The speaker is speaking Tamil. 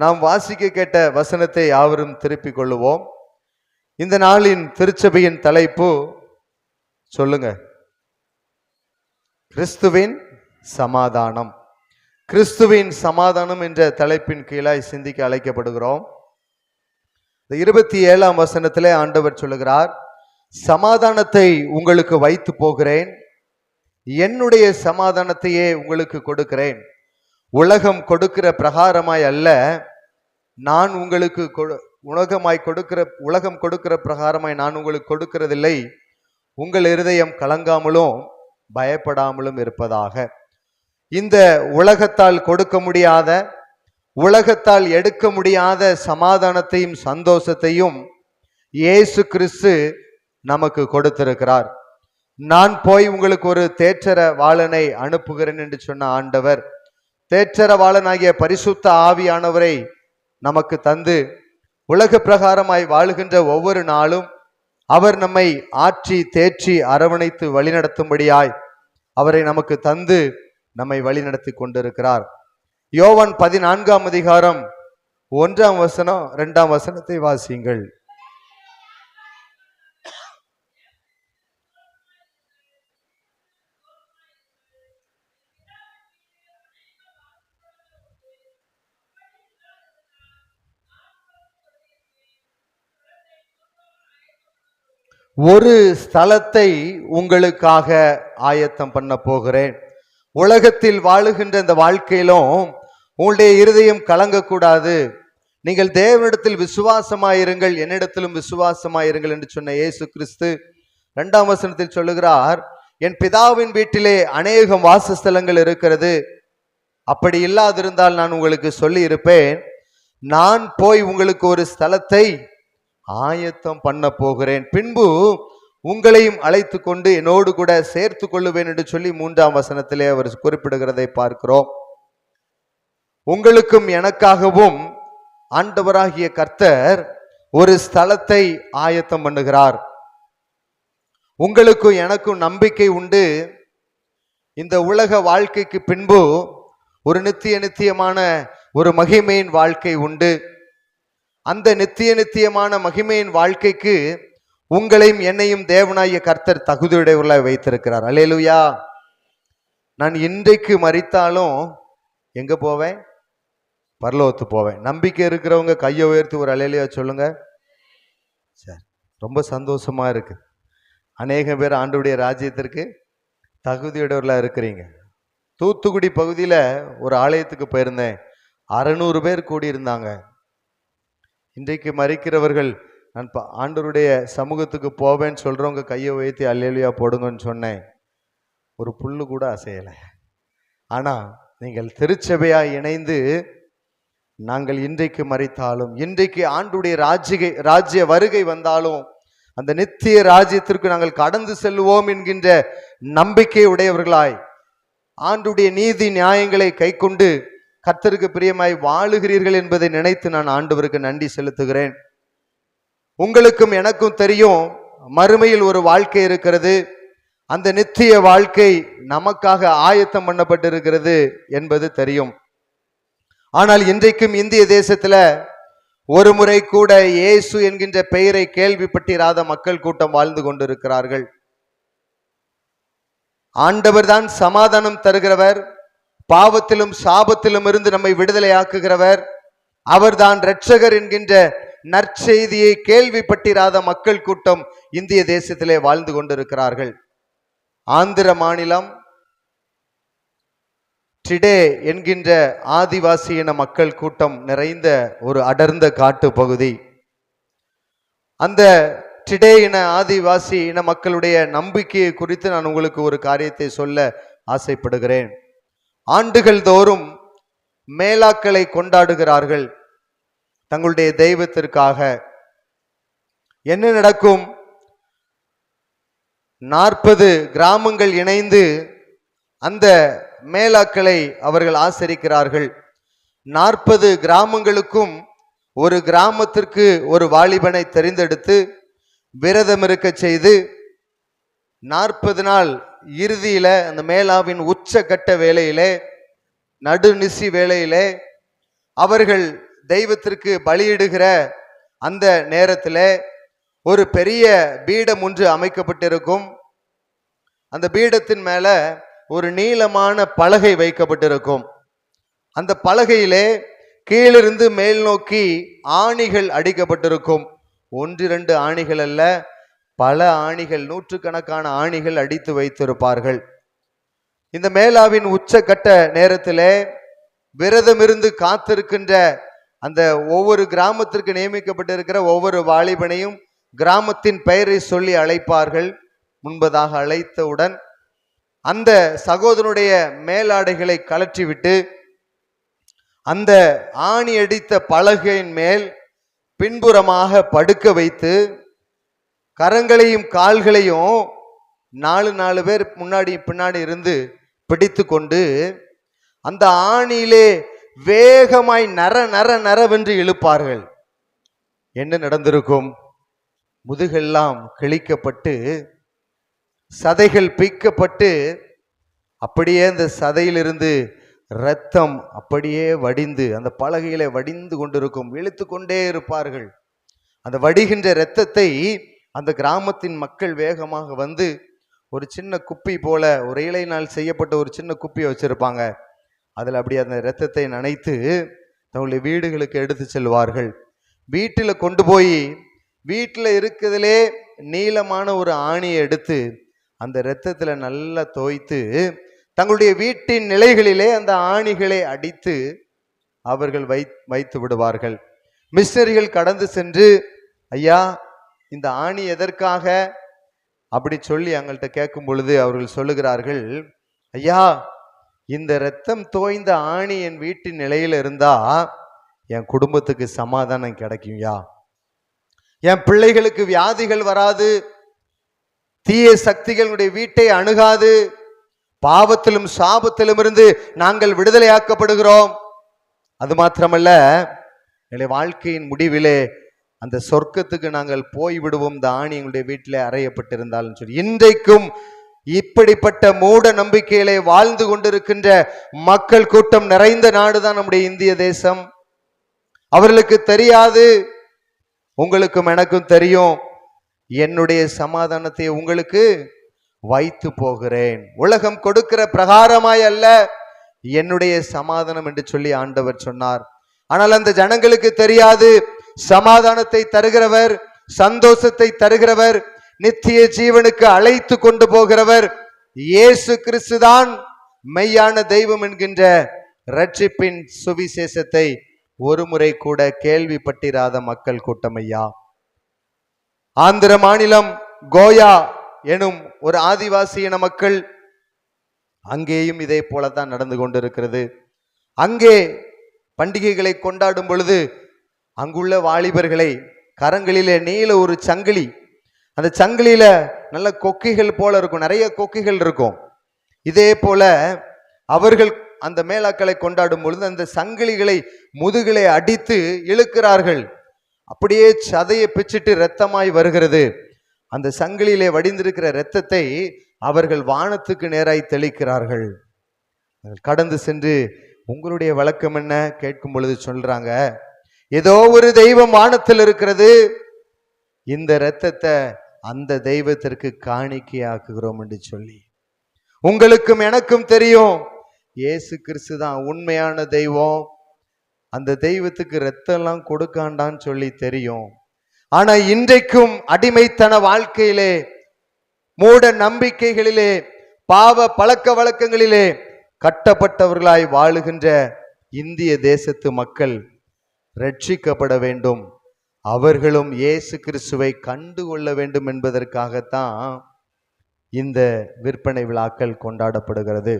நாம் வாசிக்க கேட்ட வசனத்தை யாவரும் திருப்பிக் கொள்ளுவோம். இந்த நாளின் திருச்சபையின் தலைப்பு சொல்லுங்க. கிறிஸ்துவின் சமாதானம். கிறிஸ்துவின் சமாதானம் என்ற தலைப்பின் கீழாய் சிந்திக்க அழைக்கப்படுகிறோம். இந்த இருபத்தி ஏழாம் வசனத்திலே ஆண்டவர் சொல்லுகிறார் சமாதானத்தை உங்களுக்கு வைத்து போகிறேன். என்னுடைய சமாதானத்தையே உங்களுக்கு கொடுக்கிறேன். உலகம் கொடுக்கிற பிரகாரமாய் அல்ல நான் உங்களுக்கு கொடு- உலகமாய் கொடுக்கிற உலகம் கொடுக்கிற பிரகாரமாய் நான் உங்களுக்கு கொடுக்கிறதில்லை. உங்கள் இருதயம் கலங்காமலும் பயப்படாமலும் இருப்பதாக. இந்த உலகத்தால் கொடுக்க முடியாத உலகத்தால் எடுக்க முடியாத சமாதானத்தையும் சந்தோஷத்தையும் இயேசு கிறிஸ்து நமக்கு கொடுத்திருக்கிறார். நான் போய் உங்களுக்கு ஒரு தேற்றர வாளனை அனுப்புகிறேன் என்று சொன்ன ஆண்டவர் தேற்றர வாளனாகிய பரிசுத்த ஆவியானவரை நமக்கு தந்து உலக பிரகாரமாய் வாழுகின்ற ஒவ்வொரு நாளும் அவர் நம்மை ஆற்றி தேற்றி அரவணைத்து வழிநடத்தும்படியாய் அவரை நமக்கு தந்து நம்மை வழிநடத்தி கொண்டிருக்கிறார். யோவன் பதினான்காம் அதிகாரம் ஒன்றாம் வசனம் இரண்டாம் வசனத்தை வாசியுங்கள். ஒரு ஸ்தலத்தை உங்களுக்காக ஆயத்தம் பண்ண போகிறேன். உலகத்தில் வாழுகின்ற இந்த வாழ்க்கையிலும் உங்களுடைய இருதயம் கலங்கக்கூடாது. நீங்கள் தேவனிடத்தில் விசுவாசமாயிருங்கள் என்னிடத்திலும் விசுவாசமாயிருங்கள் என்று சொன்ன இயேசு கிறிஸ்து ரெண்டாம் வசனத்தில் சொல்லுகிறார் என் பிதாவின் வீட்டிலே அநேகம் வாசஸ்தலங்கள் இருக்கிறது. அப்படி இல்லாதிருந்தால் நான் உங்களுக்கு சொல்லி இருப்பேன் நான் போய் உங்களுக்கு ஒரு ஸ்தலத்தை ஆயத்தம் பண்ண போகிறேன். பின்பு உங்களையும் அழைத்து கொண்டு என்னோடு கூட சேர்த்து கொள்ளுவேன் என்று சொல்லி மூன்றாம் வசனத்திலே அவர் குறிப்பிடுகிறதை பார்க்கிறோம். உங்களுக்கும் எனக்காகவும் ஆண்டவராகிய கர்த்தர் ஒரு ஸ்தலத்தை ஆயத்தம் பண்ணுகிறார். உங்களுக்கும் எனக்கும் நம்பிக்கை உண்டு. இந்த உலக வாழ்க்கைக்கு பின்பு ஒரு நித்திய நித்தியமான ஒரு மகிமையின் வாழ்க்கை உண்டு. அந்த நித்திய நித்தியமான மகிமையின் வாழ்க்கைக்கு உங்களையும் என்னையும் தேவனாய கர்த்தர் தகுதியுடையவர்களாக வைத்திருக்கிறார். அலேலுயா நான் இன்றைக்கு மறித்தாலும் எங்க போவேன்? பரலோகத்து போவேன். நம்பிக்கை இருக்கிறவங்க கையை உயர்த்தி ஒரு அலையிலையா சொல்லுங்க. சரி ரொம்ப சந்தோஷமா இருக்கு. அநேக பேர் ஆண்டுடைய ராஜ்யத்திற்கு தகுதியுடையவர்களாக இருக்கிறீங்க. தூத்துக்குடி பகுதியில் ஒரு ஆலயத்துக்கு போயிருந்தேன். அறநூறு பேர் கூடியிருந்தாங்க. இன்றைக்கு மறிக்கிறவர்கள் நான் ப- ஆண்டவருடைய சமூகத்துக்கு போவேன்னு சொல்கிறவங்க கையை உயர்த்தி அல்லேலியா போடுங்கன்னு சொன்னேன். ஒரு புல்லு கூட அசையலை. ஆனால் நீங்கள் திருச்சபையாக இணைந்து நாங்கள் இன்றைக்கு மறித்தாலும் இன்றைக்கு ஆண்டுடைய ராஜ்ய ராஜ்ய வருகை வந்தாலும் அந்த நித்திய ராஜ்யத்திற்கு நாங்கள் கடந்து செல்வோம் என்கின்ற நம்பிக்கை உடையவர்களாய் ஆண்டுடைய நீதி நியாயங்களை கைக்கொண்டு கர்த்தருக்கு பிரியமாய் வாழுகிறீர்கள் என்பதை நினைத்து நான் ஆண்டவருக்கு நன்றி செலுத்துகிறேன். உங்களுக்கும் எனக்கும் தெரியும் மறுமையில் ஒரு வாழ்க்கை இருக்கிறது. அந்த நித்திய வாழ்க்கை நமக்காக ஆயத்தம் பண்ணப்பட்டிருக்கிறது என்பது தெரியும். ஆனால் இன்றைக்கும் இந்திய தேசத்துல ஒரு முறை கூட இயேசு என்கின்ற பெயரை கேள்விப்பட்டிராத மக்கள் கூட்டம் வாழ்ந்து கொண்டிருக்கிறார்கள். ஆண்டவர்தான் சமாதானம் தருகிறவர் பாவத்திலும் சாபத்திலும் இருந்து நம்மை விடுதலையாக்குகிறவர். அவர்தான் இரட்சகர் என்கின்ற நற்செய்தியை கேள்விப்பட்டிராத மக்கள் கூட்டம் இந்திய தேசத்திலே வாழ்ந்து கொண்டிருக்கிறார்கள். ஆந்திர மாநிலம் டிடே என்கின்ற ஆதிவாசி இன மக்கள் கூட்டம் நிறைந்த ஒரு அடர்ந்த காட்டு பகுதி அந்த டிடே இன ஆதிவாசி இன மக்களுடைய நம்பிக்கையை குறித்து நான் உங்களுக்கு ஒரு காரியத்தை சொல்ல ஆசைப்படுகிறேன். ஆண்டுகள் தோறும் மேலாக்களை கொண்டாடுகிறார்கள். தங்களுடைய தெய்வத்திற்காக. என்ன நடக்கும்? நாற்பது கிராமங்கள் இணைந்து அந்த மேலாக்களை அவர்கள் ஆசரிக்கிறார்கள். நாற்பது கிராமங்களுக்கும் ஒரு கிராமத்திற்கு ஒரு வாலிபனை தெரிந்தெடுத்து விரதம் இருக்க செய்து நாற்பது நாள் இறுதியில அந்த மேலாவின் உச்சகட்ட வேலையிலே நடுநிசி வேலையிலே அவர்கள் தெய்வத்திற்கு பலியிடுகிற அந்த நேரத்தில் ஒரு பெரிய பீடம் ஒன்று அமைக்கப்பட்டிருக்கும். அந்த பீடத்தின் மேல ஒரு நீளமான பலகை வைக்கப்பட்டிருக்கும். அந்த பலகையிலே கீழிருந்து மேல் நோக்கி ஆணிகள் அடிக்கப்பட்டிருக்கும். ஒன்று இரண்டு ஆணிகள் அல்ல பல ஆணிகள் நூற்றுக்கணக்கான ஆணிகள் அடித்து வைத்திருப்பார்கள். இந்த மேலாவின் உச்சக்கட்ட நேரத்திலே விரதமிருந்து காத்திருக்கின்ற அந்த ஒவ்வொரு கிராமத்திற்கு நியமிக்கப்பட்டிருக்கிற ஒவ்வொரு வாலிபனையும் கிராமத்தின் பெயரை சொல்லி அழைப்பார்கள். முன்பதாக அழைத்தவுடன் அந்த சகோதரனுடைய மேலாடைகளை கழற்றிவிட்டு அந்த ஆணி அடித்த பலகையின் மேல் பின்புறமாக படுக்க வைத்து கரங்களையும் கால்களையும் நாலு நாலு பேர் முன்னாடி பின்னாடி இருந்து பிடித்து கொண்டு அந்த ஆணியிலே வேகமாய் நர நர நரவென்று இழுப்பார்கள். என்ன நடந்திருக்கும்? முதுகெல்லாம் கிழிக்கப்பட்டு சதைகள் பிய்க்கப்பட்டு அப்படியே அந்த சதையிலிருந்து இரத்தம் அப்படியே வடிந்து அந்த பலகையில வடிந்து கொண்டிருக்கும் இழுத்து கொண்டே இருப்பார்கள். அந்த வடிகின்ற இரத்தத்தை அந்த கிராமத்தின் மக்கள் வேகமாக வந்து ஒரு சின்ன குப்பி போல ஒரு இலையினால் செய்யப்பட்ட ஒரு சின்ன குப்பியை வச்சுருப்பாங்க. அதில் அப்படி அந்த இரத்தத்தை நனைத்து தங்களுடைய வீடுகளுக்கு எடுத்து செல்வார்கள். வீட்டில் கொண்டு போய் வீட்டில் இருக்கிறதுலே நீளமான ஒரு ஆணியை எடுத்து அந்த இரத்தத்தில் நல்லா தோய்த்து தங்களுடைய வீட்டின் நிலைகளிலே அந்த ஆணிகளை அடித்து அவர்கள் வை வைத்து விடுவார்கள். மிஷினரிகள் கடந்து சென்று ஐயா இந்த ஆணி எதற்காக? அப்படி சொல்லி எங்கள்கிட்ட கேட்கும் பொழுது அவர்கள் சொல்லுகிறார்கள் ஐயா இந்த இரத்தம் தோய்ந்த ஆணி என் வீட்டின் நிலையில இருந்தா என் குடும்பத்துக்கு சமாதானம் கிடைக்கும்யா. என் பிள்ளைகளுக்கு வியாதிகள் வராது. தீய சக்திகளுடைய வீட்டை அணுகாது. பாவத்திலும் சாபத்திலும் இருந்து நாங்கள் விடுதலையாக்கப்படுகிறோம். அது மாத்திரமல்ல எங்களுடைய வாழ்க்கையின் முடிவிலே அந்த சொர்க்கத்துக்கு நாங்கள் போய்விடுவோம். இந்த ஆணி எங்களுடைய வீட்டிலே அறையப்பட்டிருந்தாலும் சொல்லி. இன்றைக்கும் இப்படிப்பட்ட மூட நம்பிக்கையிலே வாழ்ந்து கொண்டிருக்கின்ற மக்கள் கூட்டம் நிறைந்த நாடுதான் நம்முடைய இந்திய தேசம். அவர்களுக்கு தெரியாது. உங்களுக்கும் எனக்கும் தெரியும். என்னுடைய சமாதானத்தை உங்களுக்கு வைத்து போகிறேன். உலகம் கொடுக்கிற பிரகாரமாய் அல்ல. என்னுடைய சமாதானம் என்று சொல்லி ஆண்டவர் சொன்னார். ஆனால் அந்த ஜனங்களுக்கு தெரியாது. சமாதானத்தை தருகிறவர் சந்தோஷத்தை தருகிறவர் நித்திய ஜீவனுக்கு அழைத்து கொண்டு போகிறவர் இயேசு கிறிஸ்துதான். மெய்யான தெய்வம் என்கின்ற ரட்சிப்பின் சுவிசேஷத்தை ஒரு முறை கூட கேள்விப்பட்டிராத மக்கள் கூட்டம் ஐயா ஆந்திர மாநிலம் கோயா எனும் ஒரு ஆதிவாசி இன மக்கள் அங்கேயும் இதே போலத்தான் நடந்து கொண்டிருக்கிறது. அங்கே பண்டிகைகளை கொண்டாடும் பொழுது அங்குள்ள வாலிபர்களை கரங்களிலே நீல ஒரு சங்கிலி. அந்த சங்கிலியில நல்ல கொக்கிகள் போல இருக்கும் நிறைய கொக்கிகள் இருக்கும். இதே போல அவர்கள் அந்த மேலாக்களை கொண்டாடும் பொழுது அந்த சங்கிலிகளை முதுகிலை அடித்து இழுக்கிறார்கள். அப்படியே சதையை பிச்சிட்டு இரத்தமாய் வருகிறது. அந்த சங்கிலியிலே வடிந்திருக்கிற இரத்தத்தை அவர்கள் வானத்துக்கு நேராய் தெளிக்கிறார்கள். கடந்து சென்று உங்களுடைய வழக்கம் என்ன? கேட்கும் பொழுது சொல்றாங்க ஏதோ ஒரு தெய்வம் வானத்தில் இருக்கிறது. இந்த இரத்தத்தை அந்த தெய்வத்திற்கு காணிக்கையாக்குகிறோம் என்று சொல்லி. உங்களுக்கும் எனக்கும் தெரியும். இயேசு கிறிஸ்து தான் உண்மையான தெய்வம். அந்த தெய்வத்துக்கு ரத்தம்லாம் கொடுக்காண்டான்னு சொல்லி தெரியும். ஆனா இன்றைக்கும் அடிமைத்தன வாழ்க்கையிலே மூட நம்பிக்கைகளிலே பாவ பழக்க வழக்கங்களிலே கட்டப்பட்டவர்களாய் வாழுகின்ற இந்திய தேசத்து மக்கள் ரட்சிக்கப்பட வேண்டும். அவர்களும் இயேசு கிறிஸ்துவை கண்டு கொள்ள வேண்டும் என்பதற்காகத்தான் இந்த விற்பனை விழாக்கள் கொண்டாடப்படுகிறது.